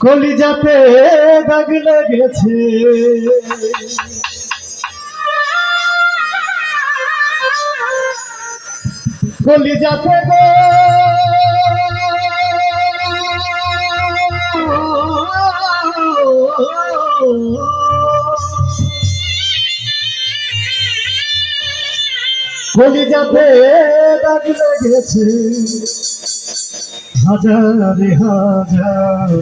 কলিজাতে দাগ লেগেছে। কলিজাতে গো। কলিজাতে দাগ লেগেছে হাজারে হাজার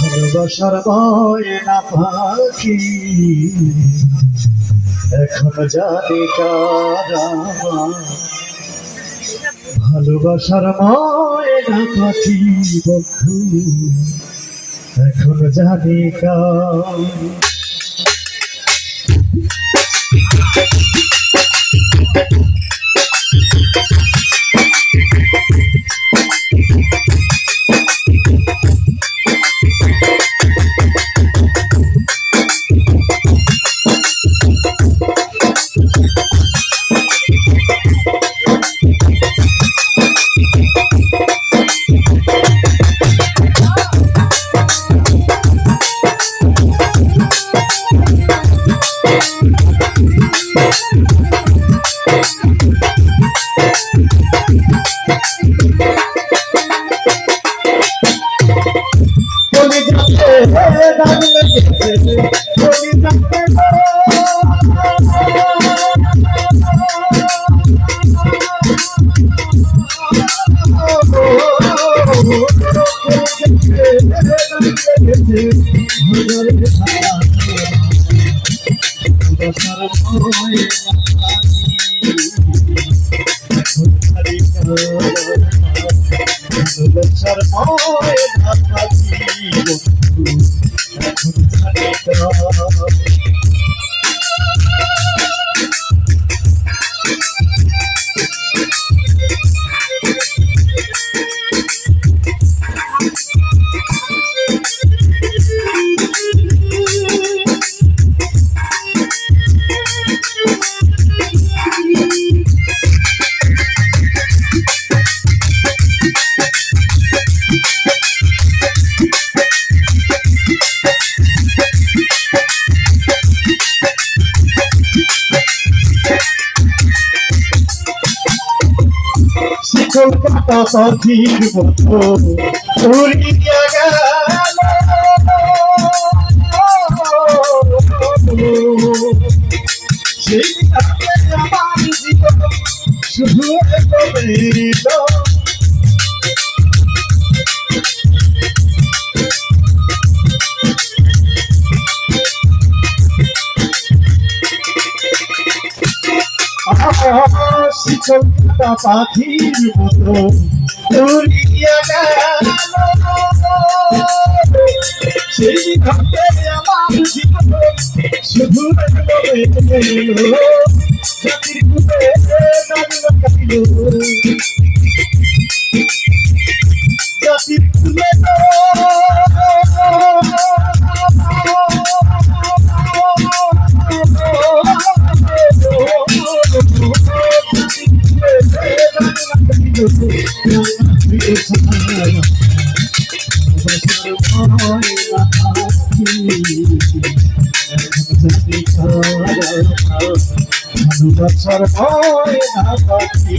ভালোবাসার ময়না পাখি। এখন জানি কারা ভালোবাসার ময়না পাখি, বন্ধু। এখন জানি কার। যাতে দাগ লেগেছে Oh, কাটা পাখির মতো উড়িয়া গেল সেই আমার জীবন শুধু রইল কাটা পাখির মতো উড়িয়া গেল সেই ঘাটে আমার জীবন শুধু রইল জাতির কুলে দাঁড়িয়ে কাটিল জাতির কুলে ভালোবাসার ভয় না পাখি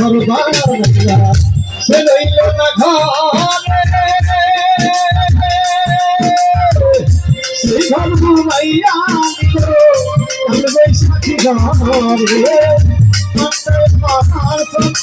ঘর বাংলা সে রইল না ঘরে সেই ঘর ঘুমাইয়া নিল কাল বৈশাখী ঘরে পাহাড় সন্ত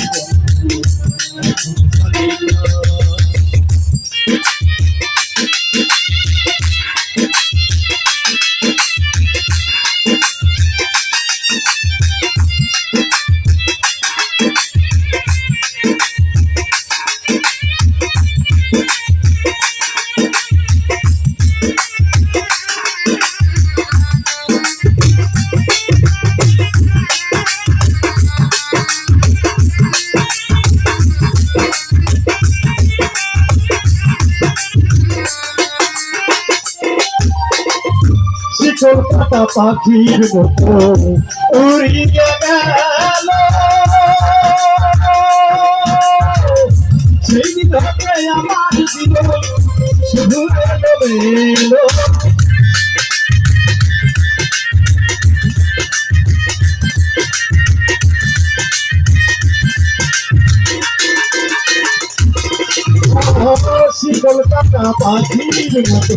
কাটা পাখির মতো। উড়িয়ে গেল। সেই ধরে আমার জীবন শুধু এলো পাখির মতো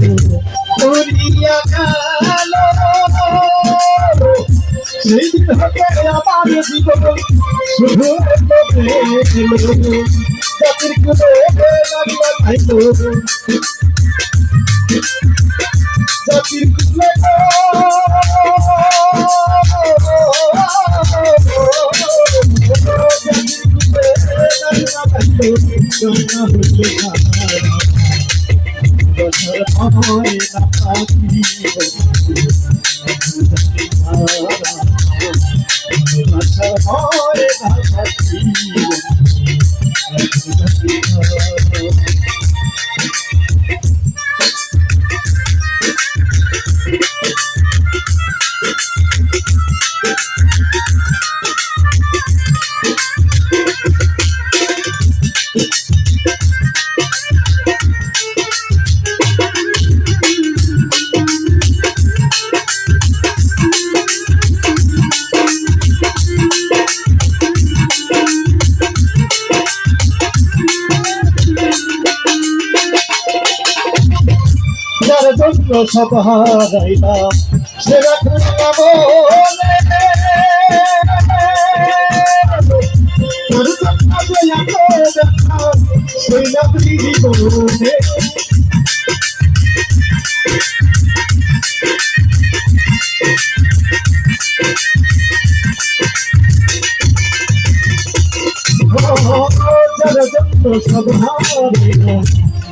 উড়িয়া গেল সেই ধরে আমার জীবন শুধু জাতির কুলে জাতির কুলে যার সব হারাইলাম সে ব্যথা, সেই না জীবনে সব হারাইলাম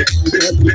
Ah